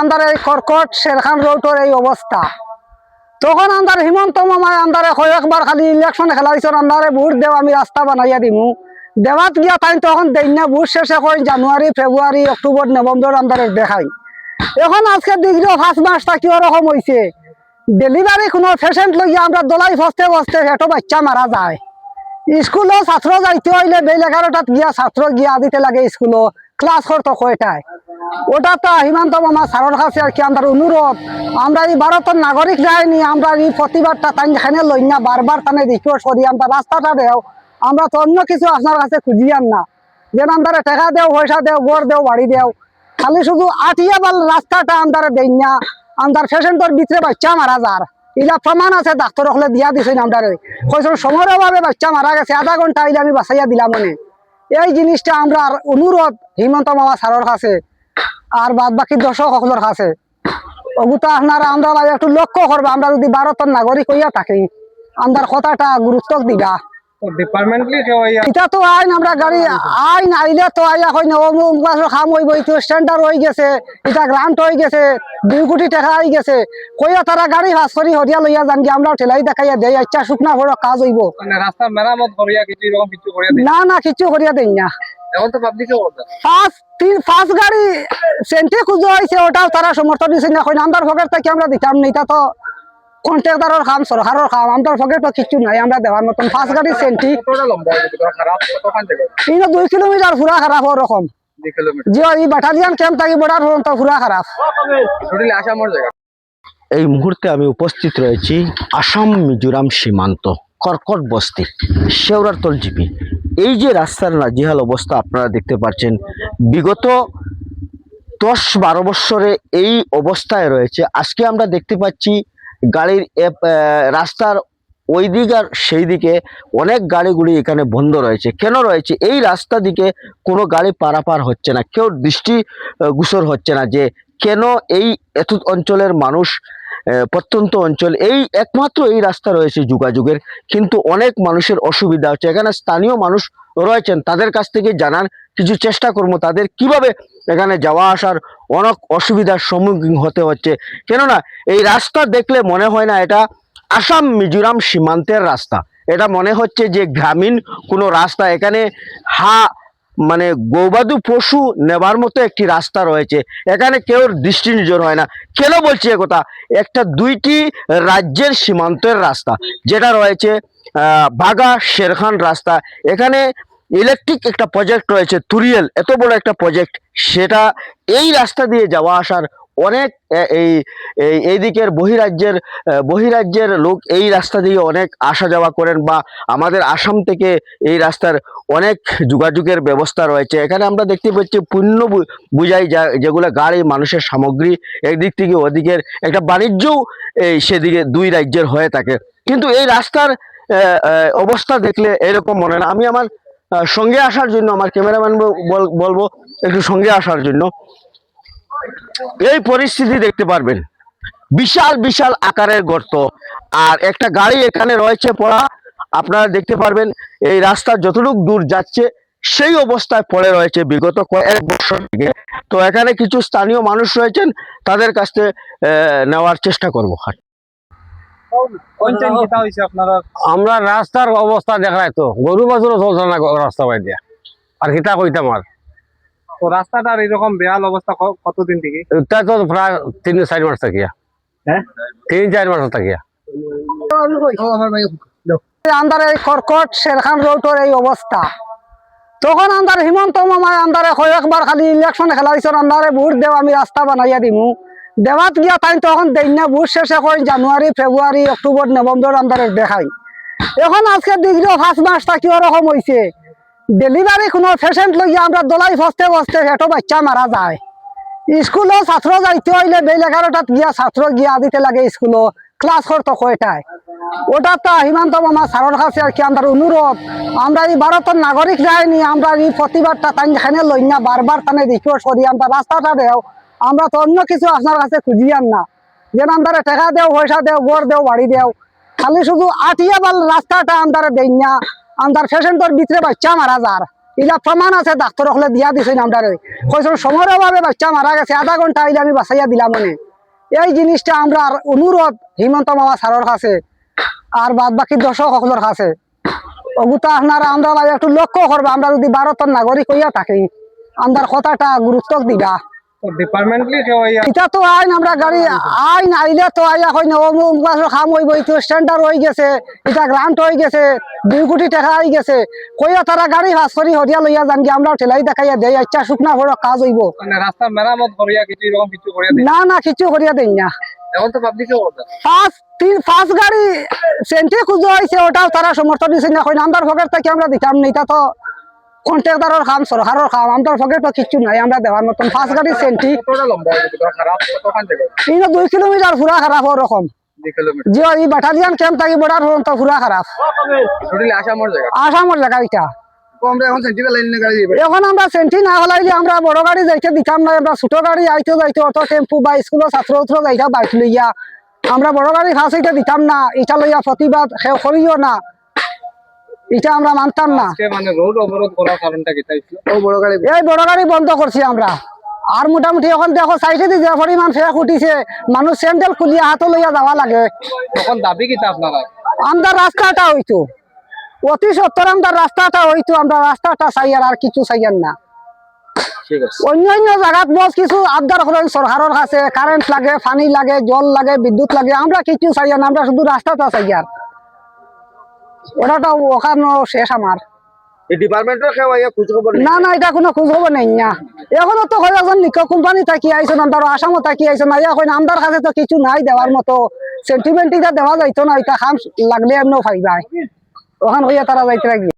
আন্দার এই কর্কট শেরখান রোডের এই অবস্থা তখন আন্দার হিমন্ত মামায় আন্দারে কয়েকবার খালি ইলেকশন খেলাইছেন আন্দারে ভোট দেও, আমি রাস্তা বানাইয়া দিমু দেওয়াত গিয়া তাই তখন দেই না ভোট শেষে কই জানুয়ারি ফেব্রুয়ারি অক্টোবর নভেম্বর আন্দারে দেখাই। এখন আজকে ডিগ্রি ফার্স্ট মাসটা কি রকম হয়েছে ডেলিভারি কোনো পেশেন্ট লইয়া আমরা দলাই ফসতে ফসতে সেটো বাচ্চা মারা যায়। স্কুলও ছাত্র যাইতে হইলে বেল এগারোটাত গিয়া ছাত্র গিয়া দিতে লাগে স্কুলও ক্লাস করতো কয়টায়? ওটা তো হিমান্ত মামা স্যারের কাছে আর কি আমার অনুরোধ। আমরা এই ভারতের নাগরিক যাইনি, আমরা এই প্রতিবাদটা তাই এখানে লই না, বারবার তানে রিকোয়েস্ট করি, আমরা রাস্তাটা দেও, আমরা তো অন্য কিছু আপনার কাছে খুঁজিয়ান না। যেন আমরা টাকা দেও, পয়সা দেও গড় দেও, বাড়ি দেও। খালি শুধু আটিয়া বাল রাস্তাটা আমরা দেই না আমার পেশেন্টর ভিতরে বাচ্চা মারা যার। ইলা প্রমাণ আছে, ডাক্তার হলে দিয়া দিছে আমরা কইছিল সময়ের অভাবে বাচ্চা মারা গেছে, আধা ঘণ্টা আইলে আমি বাঁচাইয়া দিলাম মনে এই জিনিসটা আমরা অনুরোধ হিমন্ত মামা স্যারের কাছে, আর বাদ বাকি দর্শক সকলের কাছে। অগুতা আপনারা, আমরা একটু লক্ষ্য করব, আমরা যদি ভারতের নাগরিক হইয়া থাকি আমার কথাটা গুরুত্ব দিবা এটা তো আইন আমরা গাড়ি আইন আইলে তো খাম হইব স্ট্যান্ডার্ড হয়ে গেছে এটা গ্রান্ট হয়ে গেছে দুই কোটি টাকা হয়ে গেছে। কইয়া তারা গাড়ি ভাস করি হরিয়া লইয়া যান কি আমরা ঠেলাই দেখাইয়া দেই আচ্ছা শুকনা বড় কাজ হইব। মানে রাস্তা মেরামত করিয়া কিছু এরকম কিছু করিয়া না না কিছু করিয়া দেই না। এখন তো পাবলিকে বলতে তিন পাঁচ গাড়ি সেন্টে খুঁজো হয়েছে ওটাও তারা সমর্থন দিচ্ছে না থেকে আমরা দিতাম না এটা তো কন্ট্রাক্টারের কাম সরকারের কাম পকেট তো কিছু নাই আমরা দেওয়ার মতন। পাঁচ গাড়ি সেন্টি। ইনো দুই কিলোমিটার পুরা খারাপ ওরকম এই বাটালিয়ান ক্যাম্প থাকি বর্ডার পর্যন্ত পুরা খারাপ। টোটালি আসামর জায়গা। এই মুহূর্তে আমি উপস্থিত রয়েছি আসাম মিজোরাম সীমান্ত কর্কট বস্তি শেওরারতল জিপি এই যে রাস্তার নাজিহাল অবস্থা আপনারা দেখতে পাচ্ছেন বিগত দশ বারো বৎসরে এই অবস্থায় রয়েছে। আজকে আমরা দেখতে পাচ্ছি গাড়ির রাস্তার ওই দিক আর সেই দিকে অনেক গাড়িগুলি এখানে বন্ধ রয়েছে। কেন রয়েছে? এই রাস্তা দিকে কোনো গাড়ি পারাপার হচ্ছে না। কেউ দৃষ্টি গুসর হচ্ছে না যে কেন এই এত অঞ্চলের মানুষ প্রত্যন্ত অঞ্চল। এই একমাত্র এই রাস্তা রয়েছে যোগাযোগের। কিন্তু অনেক মানুষের অসুবিধা হচ্ছে। এখানে স্থানীয় মানুষ রয়েছেন, তাদের কাছ থেকে জানার কিছু চেষ্টা করব। তাদের কীভাবে এখানে যাওয়া আসার অনেক অসুবিধার সম্মুখীন হতে হচ্ছে। কেননা, এই রাস্তা দেখলে মনে হয় না, এটা আসাম মিজোরাম সীমান্তের রাস্তা। এটা মনে হচ্ছে যে গ্রামীণ কোনো রাস্তা। এখানে হা মানে গৌবাদু পশু নেবার মতো একটি রাস্তা রয়েছে। এখানে কেউ দৃষ্টি নজর হয় না। কেন বলছি কথা? একটা দুইটি রাজ্যের সীমান্তের রাস্তা, যেটা রয়েছে বাগা শেরখান রাস্তা। এখানে ইলেকট্রিক একটা প্রজেক্ট রয়েছে, তুরিয়েল, এত বড় একটা প্রজেক্ট সেটা এই রাস্তা দিয়ে যাওয়া আসার অনেক এই, এই- দিকের বহিরাজ্যের বহিরাজ্যের লোক এই রাস্তা দিয়ে অনেক আসা যাওয়া করেন বা আমাদের আসাম থেকে এই রাস্তার অনেক যোগাযোগের ব্যবস্থা রয়েছে। এখানে আমরা দেখতে পাচ্ছি বু- বুঝাই যা, যেগুলো গাড়ি, মানুষের সামগ্রী একদিক থেকে ওদিকের একটা বাণিজ্যও এই সেদিকে দুই রাজ্যের হয়ে থাকে। কিন্তু এই রাস্তার অবস্থা দেখলে এরকম মনে না। আমি আমার সঙ্গে আসার জন্য, আমার ক্যামেরাম্যান বলব, একটু সঙ্গে আসার জন্য। এই পরিস্থিতি দেখতে পারবেন। বিশাল বিশাল আকারের গর্ত। আর একটা গাড়ি এখানে রয়েছে পড়া। আপনারা দেখতে পারবেন এই রাস্তা যতটুকু দূর যাচ্ছে সেই অবস্থায় পড়ে রয়েছে বিগত কয়েক বছর থেকে। তো এখানে কিছু স্থানীয় মানুষ রয়েছেন তাদের কাছ থেকে নেওয়ার চেষ্টা করব। আমরা রাস্তার অবস্থা দেখাই তো। গরু বাছুরও চলছে না রাস্তা বাই দিয়া আর কিতা কইতাম আর। তো রাস্তাটার এরকম বেহাল অবস্থা কতদিন থেকে? এটা তো প্রায় তিন চার মাস থাকিয়া। হ্যাঁ? তিন চার মাস থাকিয়া। আন্দার এই কর্কট শেরখান রোডের এই অবস্থা। তখন আন্দার হিমন্ত মামায় আন্দারে কয়েকবার খালি ইলেকশন খেলাইছেন আন্দারে ভোট দেও আমি রাস্তা বানাইয়া দিমু। দেওয়াত গিয়া তাই তখন দেই না ভোট শেষে কই জানুয়ারি ফেব্রুয়ারি অক্টোবর নভেম্বর আন্দারে দেখাই। এখন আজকে ডিগ্রি ফার্স্ট মাসটা কি রকম হয়েছে ডেলিভারি কোনো পেশেন্ট লইয়া আমরা দলাই ফসতে ফসতে সেটো বাচ্চা মারা যায়। স্কুলও ছাত্র যাইতে হইলে বেল এগারোটাত গিয়া ছাত্র গিয়া দিতে লাগে স্কুলও ক্লাস করতো কয়টায় ওটা তো হিমান্ত মামা স্যারের কাছে আর কি আমার অনুরোধ আমরা এই ভারতের নাগরিক যাইনি আমরা এই প্রতিবাদটা তাই এখানে লই না বারবার তানে রিকোয়েস্ট করি আমরা রাস্তাটা দেও, আমরা তো অন্য কিছু আপনার কাছে খুঁজিয়ান না। যেন আমরা টাকা দেও পয়সা দেও গড় দেও বাড়ি দেও। খালি শুধু আটিয়া বাল রাস্তাটা আমরা দেই না আমার পেশেন্টর ভিতরে বাচ্চা মারা যার। ইলা প্রমাণ আছে ডাক্তার হলে দিয়া দিছে আমরারে কইছেন সময়ের অভাবে বাচ্চা মারা গেছে, আধা ঘণ্টা আইলে আমি বাঁচাইয়া দিলাম মানে। এই জিনিসটা আমরা অনুরোধ হিমন্ত মামা স্যারের কাছে, আর বাদ বাকি দর্শক সকলের কাছে। অগুতা আপনারা, আমরা একটু লক্ষ্য করবা আমরা যদি ভারতের নাগরিক হইয়া থাকি আমরার কথাটা গুরুত্ব দিবা। এটা তো আইন আমরা গাড়ি আইন আইলে তো আইয়া হয় না অমুক মাসের খাম হইব তো স্ট্যান্ডার্ড হয়ে গেছে এটা গ্রান্ট হয়ে গেছে দুই কোটি টাকা হয়ে গেছে। কইয়া তারা গাড়ি ভাস করি হরিয়া লইয়া যান কি আমরা ঠেলাই দেখাইয়া শুকনা বড় কাজ হইব। মানে রাস্তা মেরামত করিয়া কিছু এরকম কিছু করিয়া না না কিছু করিয়া দেই না। এখন তো পাবলিকে বলতে তিন ফার্স্ট গাড়ি সেন্টে খুঁজো হয়েছে ওটাও তারা সমর্থন দিচ্ছে না থেকে আমরা দিতাম না এটা তো কন্ট্রাক্টারের কাম সরকারের কাম আমরার পকেট তো কিছু নাই আমরা দেওয়ার মতন ফার্স্ট গাড়ি সেন্টি কিন্তু দুই কিলোমিটার পুরা খারাপ ওরকম দুই এই বাটালিয়ান ক্যাম্প থাকি বর্ডার পর্যন্ত পুরা খারাপ আসামর জায়গা এটা আমরা এখন সেন্টিমেন্ট লাইন গাড়ি দিবে এখন আমরা সেন্টি না হলাইলে আমরা বড় গাড়ি যাইতে দিতাম না আমরা ছোট গাড়ি আইতে যাইতে টেম্পু বা স্কুলের ছাত্র ছাত্র যাইতা বাইক লইয়া। আমরা বড় গাড়ি ফাঁস হইতে দিতাম না এটা লইয়া প্রতিবাদ করিও না। এটা আমরা মানতাম না। মানে রোড অবরোধ করার কারণটা কি তাই ও বড় গাড়ি। এই বড় গাড়ি বন্ধ করছি আমরা। আর মোটামুটি এখন দেখো সাইডে দিয়ে যে পরিমাণ ফেক উঠিছে মানুষ স্যান্ডেল খুলিয়া হাতে লইয়া যাওয়া লাগে। তখন দাবি কিতা আপনারা? আমরা রাস্তাটা হইতো। অতি সত্তর আমরা রাস্তাটা হইতো আমরা রাস্তাটা চাইয়ার আর কিছু চাইয়ার না। ঠিক অন্য অন্য জায়গাত বস কিছু আবদার করেন সরকারের কাছে কারেন্ট লাগে পানি লাগে জল লাগে বিদ্যুৎ লাগে আমরা কিছু চাইয়ার না আমরা শুধু রাস্তাটা চাইয়ার। ওটাটা ওখানে শেষ আমার। না না এটা কোনো খোঁজ খবর নেই না। এখনও তো কয়েকজন নিক কোম্পানি থাকি আইসন আসামও আইসন কাছে তো কিছু নাই দেওয়ার মতো। সেন্টিমেন্ট দেওয়া যাইতো না এটা খাম লাগলে এমনও ফাইবাই ওখান হইয়া তারা যাইতে লাগি